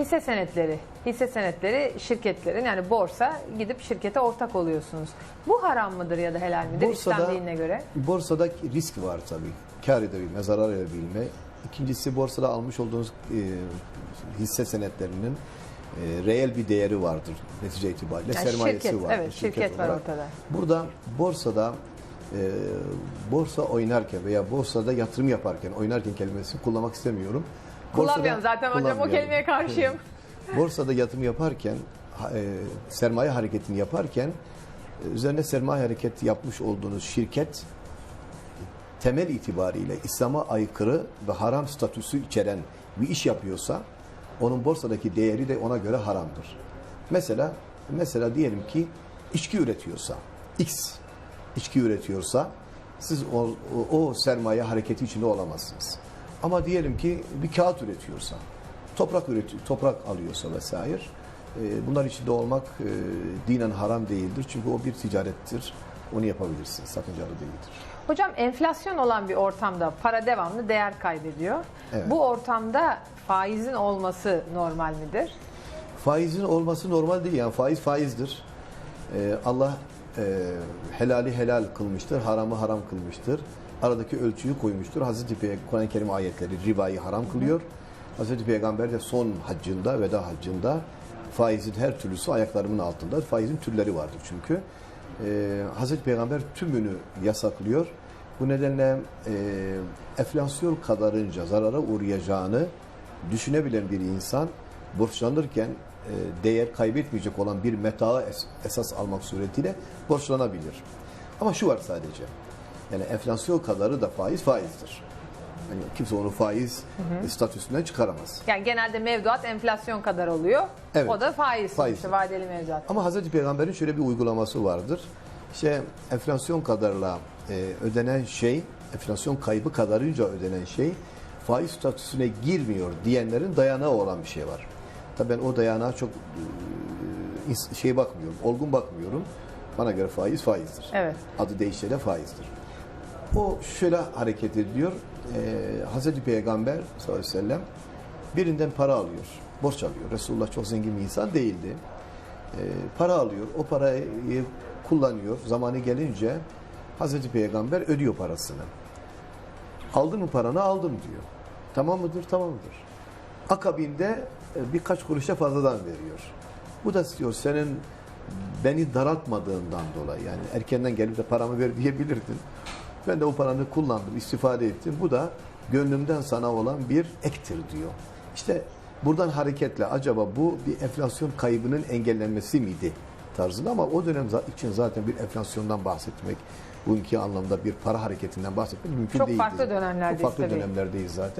hisse senetleri, hisse senetleri şirketlerin yani borsa gidip şirkete ortak oluyorsunuz. Bu haram mıdır ya da helal midir İslam Borsada- dinine göre? Borsada risk var tabii. Kar edebilme, zarar edebilme. İkincisi borsada almış olduğunuz e, hisse senetlerinin e, reel bir değeri vardır netice itibariyle. Yani sermayesi şirket, vardır. evet, şirket var olarak. ortada. Burada borsada e, borsa oynarken veya borsada yatırım yaparken, oynarken kelimesini kullanmak istemiyorum. Kullanmıyorum zaten hocam o kullanmıyorum. kelimeye karşıyım. Borsada yatırım yaparken, ha- e, sermaye hareketini yaparken e, üzerine sermaye hareketi yapmış olduğunuz şirket temel itibariyle İslam'a aykırı ve haram statüsü içeren bir iş yapıyorsa onun borsadaki değeri de ona göre haramdır. Mesela mesela diyelim ki içki üretiyorsa X içki üretiyorsa siz o, o, o sermaye hareketi içinde olamazsınız. Ama diyelim ki bir kağıt üretiyorsa, toprak üretiyor, toprak alıyorsa vesaire e, bunlar içinde olmak e, dinen haram değildir. Çünkü o bir ticarettir. Onu yapabilirsiniz. Sakıncalı değildir. Hocam enflasyon olan bir ortamda para devamlı değer kaybediyor. Evet. Bu ortamda faizin olması normal midir? Faizin olması normal değil. Yani faiz faizdir. Ee, Allah e, helali helal kılmıştır, haramı haram kılmıştır. Aradaki ölçüyü koymuştur. Hazreti Peygamber Kur'an-ı Kerim ayetleri ribayı haram kılıyor. Hazreti Peygamber de son haccında, veda haccında faizin her türlüsü ayaklarımın altında. Faizin türleri vardır çünkü. Ee, Hazreti Peygamber tümünü yasaklıyor. Bu nedenle e, enflasyon kadarınca zarara uğrayacağını düşünebilen bir insan borçlanırken e, değer kaybetmeyecek olan bir metaı es- esas almak suretiyle borçlanabilir. Ama şu var sadece. Yani enflasyon kadarı da faiz faizdir. Yani kimse onu faiz statüsünden çıkaramaz. Yani genelde mevduat enflasyon kadar oluyor. Evet. O da faiz Faiz. sonuçta vadeli mevduat. Ama Hazreti Peygamber'in şöyle bir uygulaması vardır. İşte enflasyon kadarla e, ödenen şey, enflasyon kaybı kadarınca ödenen şey faiz statüsüne girmiyor diyenlerin dayanağı olan bir şey var. Tabii ben o dayanağa çok e, şey bakmıyorum, olgun bakmıyorum. Bana göre faiz faizdir. Evet. Adı değişse de faizdir. O şöyle hareket ediyor. Ee, Hazreti Peygamber sallallahu aleyhi ve sellem birinden para alıyor. Borç alıyor. Resulullah çok zengin bir insan değildi. Ee, para alıyor. O parayı kullanıyor. Zamanı gelince Hazreti Peygamber ödüyor parasını. Aldın mı paranı? Aldım diyor. Tamam mıdır? Tamamdır. Akabinde e, birkaç kuruşa fazladan veriyor. Bu da diyor senin beni daraltmadığından dolayı yani erkenden gelip de paramı ver diyebilirdin. Ben de o paranı kullandım, istifade ettim. Bu da gönlümden sana olan bir ektir diyor. İşte buradan hareketle acaba bu bir enflasyon kaybının engellenmesi miydi tarzında ama o dönem için zaten bir enflasyondan bahsetmek, bugünkü anlamda bir para hareketinden bahsetmek mümkün Çok değildi. farklı dönemlerdeyiz Çok farklı tabii. dönemlerdeyiz zaten.